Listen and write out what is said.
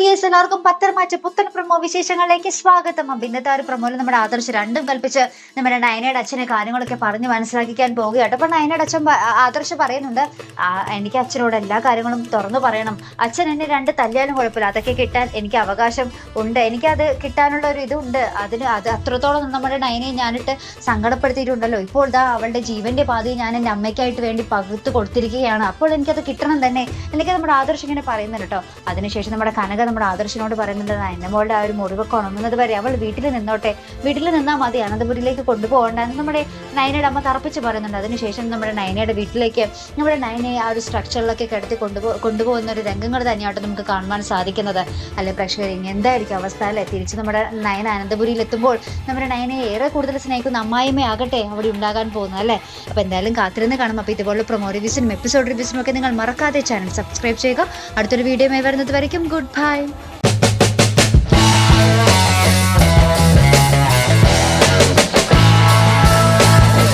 Guys എല്ലാവർക്കും പത്തരമാറ്റ പുത്തൻ promo വിശേഷങ്ങളിലേക്ക് സ്വാഗതം. അഭിന്നത്തെ ഒരു പ്രമോയിൽ നമ്മുടെ ആദർശ് രണ്ടും കൽപ്പിച്ച് നമ്മുടെ നയനയുടെ അച്ഛനെ കാര്യങ്ങളൊക്കെ പറഞ്ഞ് മനസ്സിലാക്കിക്കാൻ പോവുകയാട്ടോ. അപ്പോൾ നയനയുടെ അച്ഛൻ ആദർശ് പറയുന്നുണ്ട് എനിക്ക് അച്ഛനോട് എല്ലാ കാര്യങ്ങളും തുറന്നു പറയണം. അച്ഛൻ എന്നെ രണ്ട് തല്ലിയാലും കുഴപ്പമില്ല. അതൊക്കെ കിട്ടാൻ എനിക്ക് അവകാശം ഉണ്ട്. എനിക്കത് കിട്ടാനുള്ള ഒരു ഇതുണ്ട്. അതിന് അത് അത്രത്തോളം നമ്മുടെ നയനയെ ഞാനിട്ട് സങ്കടപ്പെടുത്തിയിട്ടുണ്ടല്ലോ. ഇപ്പോൾ ഇതാ അവളുടെ ജീവന്റെ പാതി ഞാൻ എന്റെ അമ്മയ്ക്കായിട്ട് വേണ്ടി പകുത്ത് കൊടുത്തിരിക്കുകയാണ്. അപ്പോൾ എനിക്കത് കിട്ടണം തന്നെ. എനിക്ക് നമ്മുടെ ആദർശ് ഇങ്ങനെ പറയുന്നുണ്ട് കേട്ടോ. അതിനുശേഷം നമ്മുടെ കനക നമ്മുടെ ആദർശനോട് പറയുന്നുണ്ട് മോളുടെ ആ ഒരു മുറിവൊക്കെ ഉണങ്ങുന്നത് വരെ അവൾ വീട്ടിൽ നിന്നോട്ടെ വീട്ടിൽ നിന്നാൽ മതി അനന്തപുരിയിലേക്ക് കൊണ്ടുപോകണ്ട എന്ന് നമ്മുടെ നയനയുടെ അമ്മ തറപ്പിച്ച് പറയുന്നുണ്ട്. അതിനുശേഷം നമ്മുടെ നയനയുടെ വീട്ടിലേക്ക് നമ്മുടെ നയനയെ ആ ഒരു സ്ട്രക്ചറിലൊക്കെ കിടത്തി കൊണ്ടുപോ കൊണ്ടുപോകുന്ന ഒരു രംഗങ്ങൾ തന്നെയാട്ടോ നമുക്ക് കാണുവാൻ സാധിക്കുന്നത്. അല്ലെ പ്രേക്ഷകർ ഇനി എന്തായിരിക്കും അവസ്ഥ അല്ലെ? തിരിച്ച് നമ്മുടെ നയന അനന്തപുരിയിൽ എത്തുമ്പോൾ നമ്മുടെ നയനയെ ഏറെ കൂടുതൽ സ്നേഹിക്കുന്ന അമ്മായിമ്മയാകട്ടെ അവിടെ ഉണ്ടാകാൻ പോകുന്നത് അല്ലേ? അപ്പോൾ എന്തായാലും കാത്തിരുന്ന് കാണും. അപ്പോൾ ഇതുപോലുള്ള പ്രൊമോ റിവ്യൂസിനും എപ്പിസോഡ് റിവ്യൂസിനും ഒക്കെ നിങ്ങൾ മറക്കാതെ ചാനൽ സബ്സ്ക്രൈബ് ചെയ്യുക. അടുത്തൊരു വീഡിയോ വരുന്നത് വരയ്ക്കും. Good bye Bye.